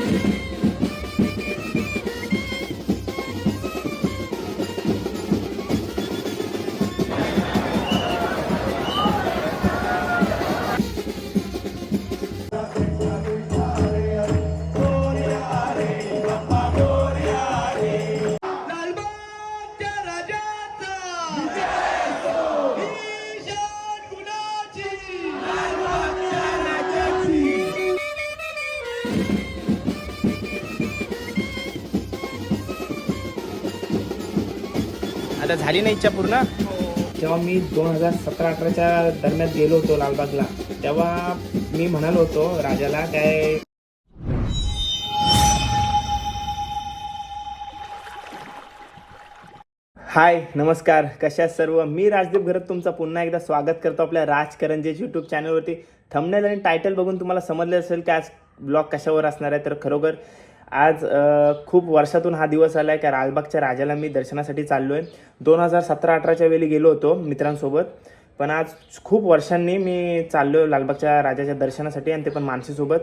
लालबागच्या आता झाली नाही इच्छा पूर्ण? जेव्हा मी दोन हजार सतरा अठराच्या दरम्यान गेलो होतो लालबागला तेव्हा मी म्हणालो होतो राजाला काय हाय नमस्कार. कशा सर्व? मी राजदीप घरत तुमचं पुन्हा एकदा स्वागत करतो आपल्या राजकरंजेच यूट्यूब चॅनलवरती थंबनेल आणि टायटल बघून तुम्हाला समजलं असेल की आज ब्लॉग कशावर असणार आहे तर खरोखर आज खूप वर्षातून हा दिवस आला आहे की लालबागच्या राजाला मी दर्शनासाठी चाललो आहे दोन हजार सतरा अठराच्या वेळी गेलो होतो मित्रांसोबत पण आज खूप वर्षांनी मी चाललो आहे लालबागच्या राजाच्या दर्शनासाठी आणि ते पण मानसीसोबत.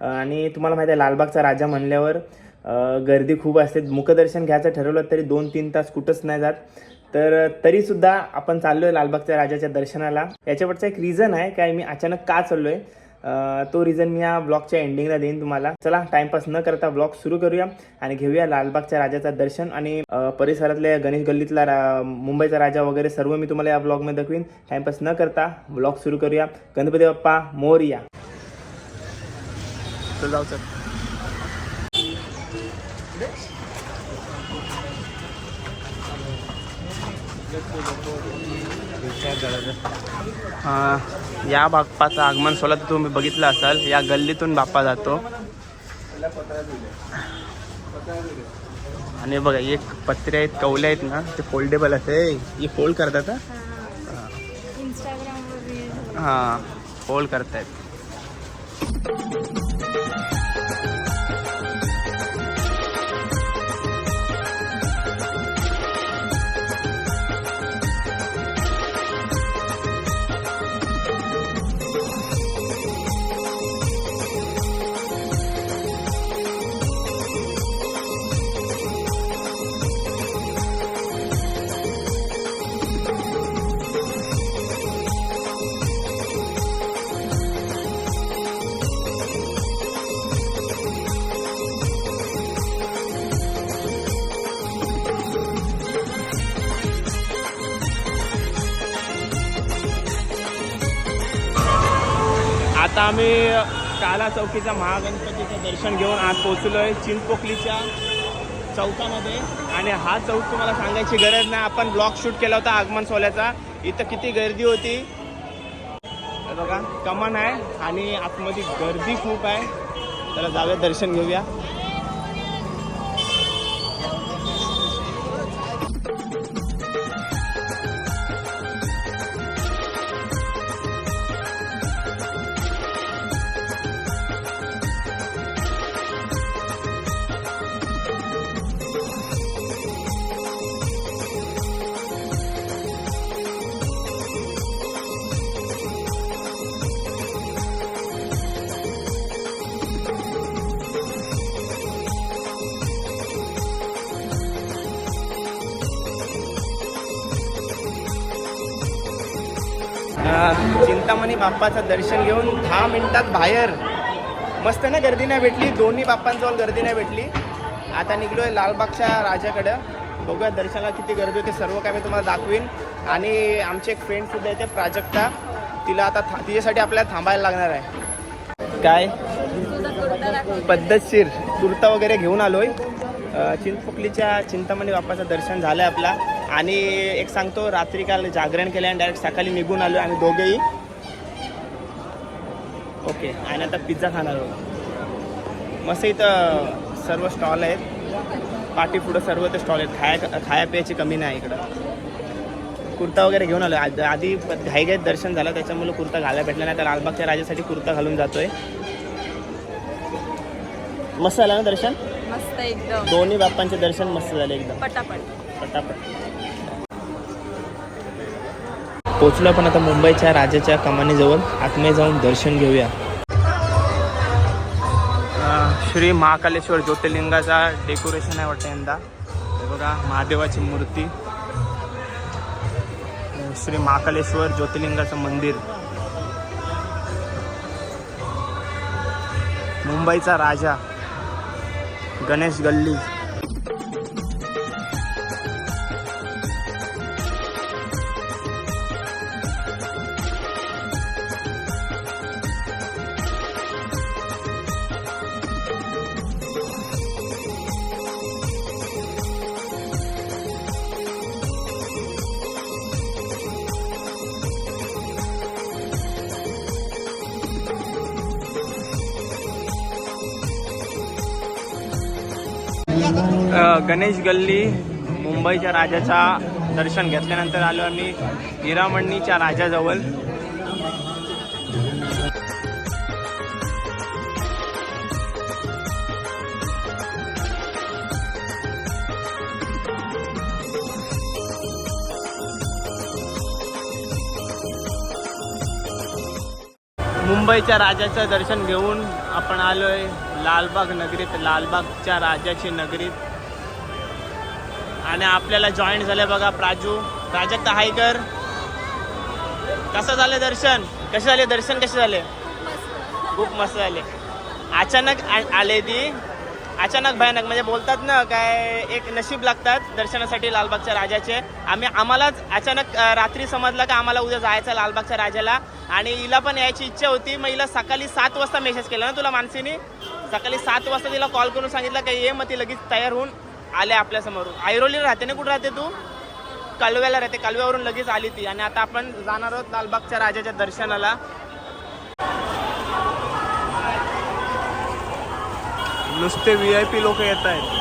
आणि तुम्हाला माहिती आहे लालबागचा राजा म्हणल्यावर गर्दी खूप असते. मुखदर्शन घ्यायचं ठरवलं तरी दोन तीन तास कुठंच नाही जात. तर तरीसुद्धा आपण चाललो आहे लालबागच्या राजाच्या दर्शनाला. याच्यावरचा एक रिझन आहे काय मी अचानक का चाललो आहे तो रिझन मी या ब्लॉगच्या एंडिंगला देईन तुम्हाला. चला टाइमपास न करता ब्लॉग सुरू करूया आणि घेऊया लालबागच्या राजाचं दर्शन आणि परिसरातल्या गणेश गल्लीतला रा- मुंबईचा राजा वगैरे सर्व मी तुम्हाला या ब्लॉगमध्ये दाखवीन. टाइमपास न करता ब्लॉग सुरू करूया. गणपती बाप्पा मोरया. जाऊ चल. या बाप्पाचं आगमन सोहळा तुम्ही बघितलं असाल. या गल्लीतून बाप्पा जातो. आणि बघा एक पत्रे आहेत कवले आहेत ना ते फोल्डेबल असे हे फोल्ड करतात हा? हा फोल्ड करतायत. आता आम्ही काला चौकीच्या महागणपतीचं दर्शन घेऊन आज पोचलो आहे चिंचपोकलीच्या चौकामध्ये. आणि हा चौक तुम्हाला सांगायची गरज नाही. आपण ब्लॉग शूट केला होता आगमन सोहळ्याचा. इथं किती गर्दी होती. बघा कमान आहे आणि आतमध्ये गर्दी खूप आहे. त्याला जाऊया दर्शन घेऊया. चिंतामणी बाप्पाचं दर्शन घेऊन दहा मिनिटात बाहेर. मस्त ना गर्दी नाही भेटली. दोन्ही बाप्पांजवळ गर्दी नाही भेटली. आता निघलो आहे लालबागच्या राजाकडं. बघूया दर्शनाला किती गर्दी होते. सर्व काय मी तुम्हाला दाखवीन. आणि आमचे एक फ्रेंडसुद्धा येते प्राजक्ता. तिला आता था तिच्यासाठी आपल्याला थांबायला लागणार आहे. काय? पद्धतशीर कुर्ता वगैरे घेऊन आलोय. आहे चिंचपोकलीच्या चिंतामणी बाप्पाचं दर्शन झालं आहे आपला. आणि एक सांगतो रात्री काल जागरण केलं आणि डायरेक्ट सकाळी निघून आलो आम्ही दोघेही. ओके आणि आता पिझ्झा खाणार आहोत. मस्त इथं सर्व स्टॉल आहेत. पाठी पुढं सर्व ते स्टॉल आहेत. खाया खाया प्यायची कमी नाही इकडं. कुर्ता वगैरे घेऊन आलो. आध- आधी घाईघाईत दर्शन झालं त्याच्यामुळे कुर्ता घालायला भेटला नाही. तर लालबागच्या राजासाठी कुर्ता घालून जातोय. मस्त झालं ना दर्शन? मस्त एकदम. दोन्ही बाप्पांचे दर्शन मस्त झाले एकदम. पटापट. पटापट. पोचलो आपण आता मुंबईच्या राजाच्या कमानीजवळ. आत्मे जाऊन दर्शन घेऊया. श्री महाकालेश्वर ज्योतिर्लिंगाचा डेकोरेशन आहे वाटतं यंदा. हे बघा महादेवाची मूर्ती. श्री महाकालेश्वर ज्योतिर्लिंगाचं मंदिर. मुंबईचा राजा गणेश गल्ली. गणेश गल्ली मुंबईच्या राजाचा दर्शन घेतल्यानंतर आलो आम्ही हिरामणीच्या राजाजवळ. मुंबईच्या राजाचं दर्शन घेऊन आपण आलोय लालबाग नगरीत. लालबागच्या राजाची नगरीत. आणि आपल्याला जॉईन झाले बघा प्राजू. प्राजक्ता हायकर. कसं झालं दर्शन? कसे झाले? दर्शन कसे झाले? खूप मस्त झाले. अचानक आ- आले ती. अचानक भयानक म्हणजे बोलतात ना काय एक नशीब लागतात दर्शनासाठी लालबागच्या राजाचे. आम्ही आम्हालाच अचानक रात्री समजलं का आम्हाला उद्या जायचं लालबागच्या राजाला. आणि हिला पण यायची इच्छा होती. मग हिला सकाळी सात वाजता मेसेज केला ना तुला मानसीने? सकाळी सात वाजता तिला कॉल करून सांगितलं का ये मग ती लगेच तयार होऊन आले आपल्यासमोर ऐरोली राहते ना कुठं राहते तू? कालव्याला राहते. कालव्यावरून लगेच आली ती. आणि आता आपण जाणार आहोत लालबागच्या राजाच्या दर्शनाला. नुसते व्ही आय पी लोक येत आहेत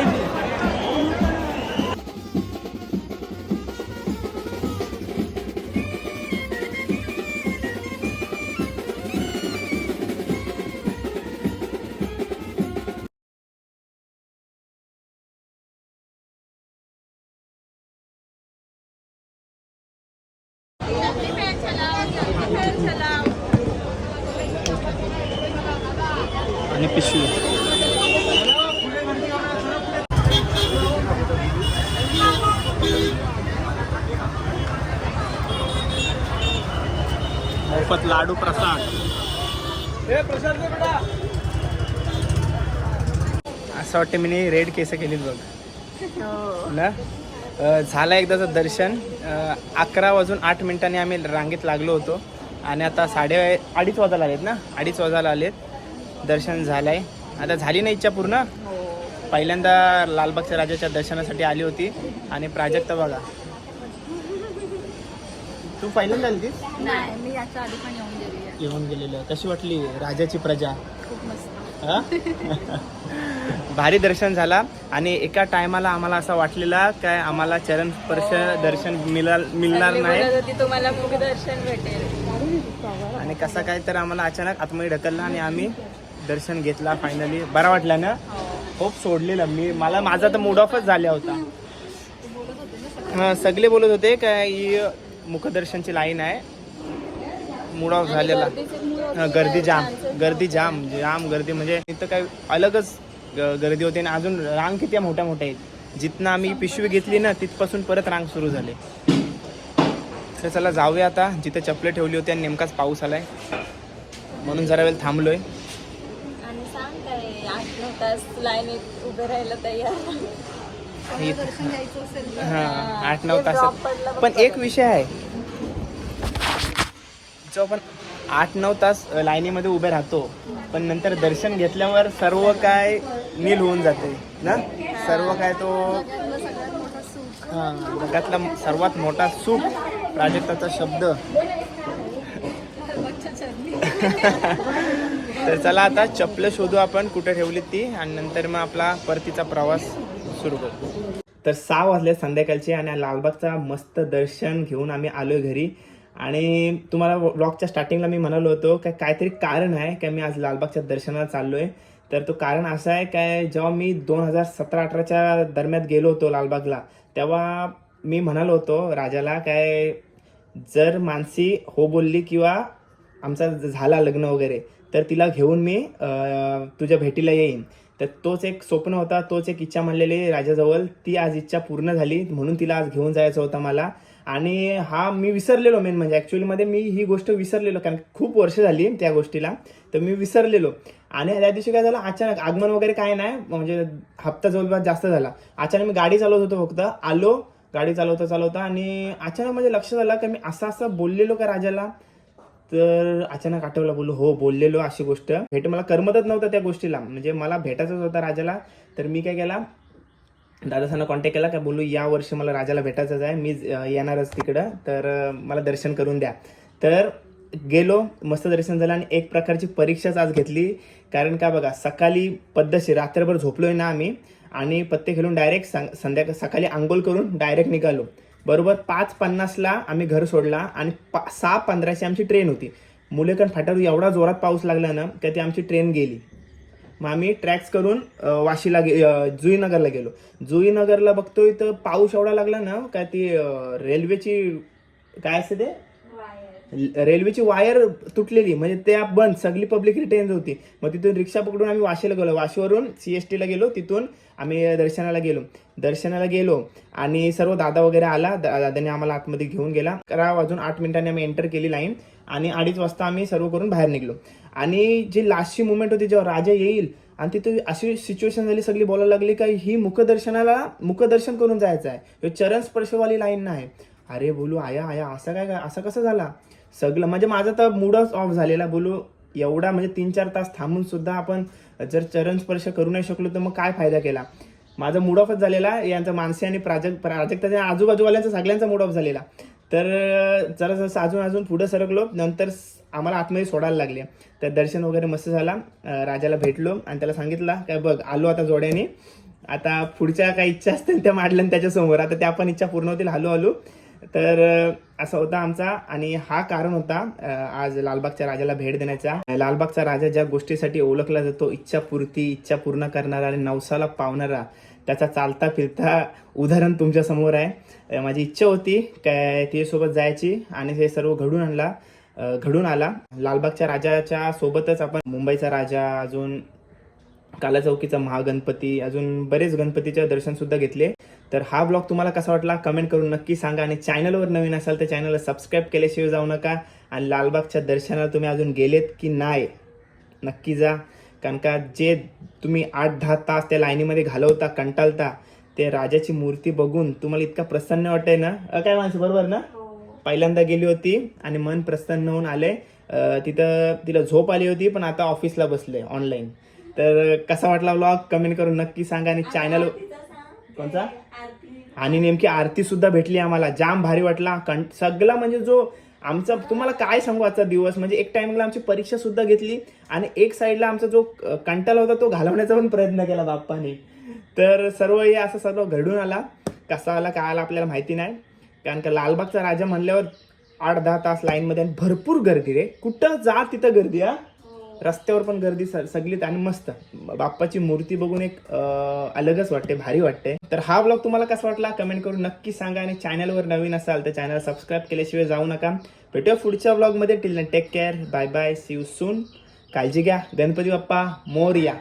safety. मोफत लाडू प्रसाद. असं वाटतं मी रेड केस केलीत बघ. ना? अं, झालं एकदाचं दर्शन. अकरा वाजून आठ मिनिटांनी आम्ही रांगेत लागलो होतो. आणि आता साडे अडीच वाजायला आलेत ना? अडीच वाजायला आलेत. दर्शन झालं आहे आता झाली ना इच्छा पूर्ण? पहिल्यांदा लालबागच्या राजाच्या दर्शनासाठी आली होती. आणि प्राजक्त बघा. तू पहिल्यांदा आली होतीस? नाही मी याच्या आधी पण येऊन गेली आहे. येऊन गेलेलं कशी वाटली राजाची प्रजा? खूप मस्त. हा? भारी दर्शन झाला. आणि एका टायमाला आम्हाला असं वाटलेला काय आम्हाला चरण स्पर्श दर्शन मिळाल मिळणार नाही. बोलत होती तुम्हाला मुख दर्शन भेटेल. आणि कसा काय तर आम्हाला अचानक आतमध्ये ढकलला आणि आम्ही दर्शन घेतला फायनली बरा वाटला ना? होप सोडलेलं मी. मला माझा तर मूड ऑफच झाला होता. हा, सगळे बोलत होते काय ही मुखदर्शनची लाईन आहे. मूड ऑफ झालेला गर्दी जाम गर्दी जाम जाम गर्दी. म्हणजे इथं काय अलगच ग- गर्दी होती आणि अजून रांग किती मोठ्या मोठ्या आहेत. जिथनं आम्ही पिशवी घेतली ना तिथपासून परत रांग सुरू झाली. तर चला जाऊया आता जिथे चपले ठेवली होती आणि नेमकाच पाऊस आलाय. म्हणून जरा वेळ थांबलोय. आणि सांग काय आठ नऊ तास लाईनीत उभं राहिलं तयार. हा आठ नऊ ते drop तासात. पडलं बघ. पण एक. विषय आहे. जो आपण आठ नऊ तास लाईनीमध्ये उभे राहतो पण नंतर दर्शन घेतल्यावर सर्व काय नील होऊन जाते ना? सर्व काय तो हा जगातला सर्वात मोठा सुख प्राजक्ताचा शब्द. तर चला आता चपलं शोधू आपण कुठे ठेवली ती आणि नंतर मग आपला परतीचा प्रवास. सुरू करतो तर सहा वाजले संध्याकाळचे आणि लालबागचा मस्त दर्शन घेऊन आम्ही आलो घरी. आणि तुम्हाला ब्लॉगच्या स्टार्टिंगला मी म्हणालो होतो काय काहीतरी कारण आहे काय मी आज लालबागच्या दर्शनाला चाललोय? तर तो कारण असं आहे काय जेव्हा मी दोन हजार सतरा अठराच्या दरम्यान गेलो होतो लालबागला तेव्हा मी म्हणालो होतो राजाला काय जर मानसी हो बोलली किंवा आमचा झाला लग्न वगैरे तर तिला घेऊन मी तुझ्या भेटीला येईन. तर तोच एक स्वप्न होता तोच एक इच्छा मानलेली राजाजवळ. ती आज इच्छा पूर्ण झाली म्हणून तिला आज घेऊन जायचं होतं मला. आणि हा मी विसरलेलो मेन म्हणजे ॲक्च्युलीमध्ये मी ही गोष्ट विसरलेलो कारण खूप वर्ष झाली त्या गोष्टीला. तर मी विसरलेलो. आणि त्या दिवशी काय झालं अचानक आगमन वगैरे काय नाही म्हणजे हप्ता जवळपास जास्त झाला. अचानक मी गाडी चालवत होतो फक्त आलो गाडी चालवता चालवता आणि अचानक म्हणजे लक्ष झालं की मी असं असं बोललेलो का राजाला? तर अचानक आठवला बोललो हो बोललेलो अशी गोष्ट. भेट मला करमतच नव्हतं त्या गोष्टीला. म्हणजे मला भेटायचंच होतं राजाला. तर मी काय केला? दादासांना कॉन्टॅक्ट केला काय बोलू या वर्षी मला राजाला भेटायचंच आहे. मी येणारच तिकडं. तर मला दर्शन करून द्या. तर गेलो मस्त दर्शन झालं आणि एक प्रकारची परीक्षाच आज घेतली. कारण का बघा सकाळी पद्धतशीर रात्रभर झोपलोय ना आम्ही. आणि पत्ते खेळून डायरेक्ट संध्याकाळ सकाळी आंघोळ करून डायरेक्ट निघालो. बरोबर पाच पन्नासला आम्ही घर सोडला आणि पा सहा पंधराची आमची ट्रेन होती. मुलेकन फाट्यावर एवढा जोरात पाऊस लागला ना का ती आमची ट्रेन गेली. मग आम्ही ट्रॅक्स करून वाशीला गे जुईनगरला गेलो. जुईनगरला बघतोय तर पाऊस एवढा लागला ना काय ती रेल्वेची काय असते ते? रेल्वेची वायर तुटलेली म्हणजे त्या बंद सगळी पब्लिक रिटेन होती. मग तिथून रिक्षा पकडून आम्ही वाशीला गेलो. वाशीवरून सी एस टीला गेलो तिथून आम्ही दर्शनाला गेलो. दर्शनाला गेलो आणि सर्व दादा वगैरे आला. दा- दादाने आम्हाला आतमध्ये घेऊन गेला. अकरा वाजून आठ मिनिटांनी आम्ही एंटर केली लाईन आणि अडीच वाजता आम्ही सर्व करून बाहेर निघलो. आणि जी लास्टची मुवमेंट होती जेव्हा राजा येईल आणि तिथे अशी सिच्युएशन झाली सगळी बोलायला लागली का ही मुखदर्शनाला मुखदर्शन करून जायचं आहे. ह्यो चरण स्पर्शवाली लाईन नाही. अरे बोलू आया आया असं काय काय असं कसं झाला? सगळं. म्हणजे माझा तर मूडच ऑफ झालेला बोलू. एवढा म्हणजे तीन चार तास थांबून सुद्धा आपण जर चरण स्पर्श करू नाही शकलो तर मग काय फायदा केला? माझा मूड ऑफच झालेला. यांचा मानसी आणि प्राजक्त प्राजक्ताच्या आजूबाजूवाल्यांचा सगळ्यांचा मूड ऑफ झालेला. तर जरा जसं अजून अजून पुढं सरकलो. नंतर आम्हाला आतमध्ये सोडायला लागले. तर दर्शन वगैरे मस्त झाला. राजाला भेटलो आणि त्याला सांगितलं काय बघ आलो आता जोड्याने. आता पुढच्या काही इच्छा असतील त्या मांडल्या त्याच्यासमोर. आता त्या पण इच्छा पूर्ण होतील. हलू हलू तर असा होता आमचा आणि हा कारण होता आज लालबागच्या राजाला भेट देण्याचा. लालबागचा राजा ज्या गोष्टीसाठी ओळखला जातो इच्छापूर्ती इच्छा पूर्ण करणारा आणि नवसाला पावणारा त्याचा चालता फिरता उदाहरण तुमच्यासमोर आहे. माझी इच्छा होती काय तिच्यासोबत जायची आणि हे सर्व घडून आणला घडून आला. लालबागच्या राजाच्या सोबतच आपण मुंबईचा राजा अजून काला चौकीचा महागणपती अजून बरेच गणपतीचे दर्शन सुद्धा घेतले. तर हा ब्लॉग तुम्हाला कसा वाटला? कमेंट करून नक्की सांगा आणि चॅनलवर नवीन असाल तर चॅनलला सबस्क्राईब केल्याशिवाय जाऊ नका. आणि लालबागच्या दर्शनाला तुम्ही अजून गेलेत की नाही? नक्की जा. कारण का जे तुम्ही आठ दहा तास त्या लाईनीमध्ये घालवता कंटाळता ते राजाची मूर्ती बघून तुम्हाला इतका प्रसन्न वाटतंय ना? काय माणसं बरोबर ना? पहिल्यांदा गेली होती आणि मन प्रसन्न होऊन आले. तिथं तिला झोप आली होती पण आता ऑफिसला बसले ऑनलाईन तर कसा वाटला व्लॉग कमेंट करून नक्की सांगा आणि चॅनल कोणता आणि नेमकी आरती सुद्धा भेटली आम्हाला. जाम भारी वाटला. कं सगळा म्हणजे जो आमचा तुम्हाला काय सांगू आजचा दिवस? म्हणजे एक टाइमला आमची परीक्षा सुद्धा घेतली आणि एक साईडला आमचा जो अ, कंटाळा होता तो घालवण्याचा पण प्रयत्न केला बाप्पाने. तर सर्व हे असं सर्व घडून आला. कसा आला काय आला आपल्याला माहिती नाही. कारण का लालबागचा राजा म्हणल्यावर आठ दहा तास लाईनमध्ये आणि भरपूर गर्दी रे. कुठं जा तिथं गर्दी हा? रस्त्यावर पण गर्दी स- सगळीत आणि मस्त. बाप्पाची मूर्ती बघून एक अलगच वाटते भारी वाटते. तर हा ब्लॉग तुम्हाला कसा वाटला कमेंट करून नक्की सांगा आणि चॅनलवर नवीन असाल तर चॅनल सबस्क्राईब केल्याशिवाय जाऊ नका. भेटूया पुढच्या ब्लॉगमध्ये till take care bye bye see you soon काळजी घ्या. गणपती बाप्पा मोरया.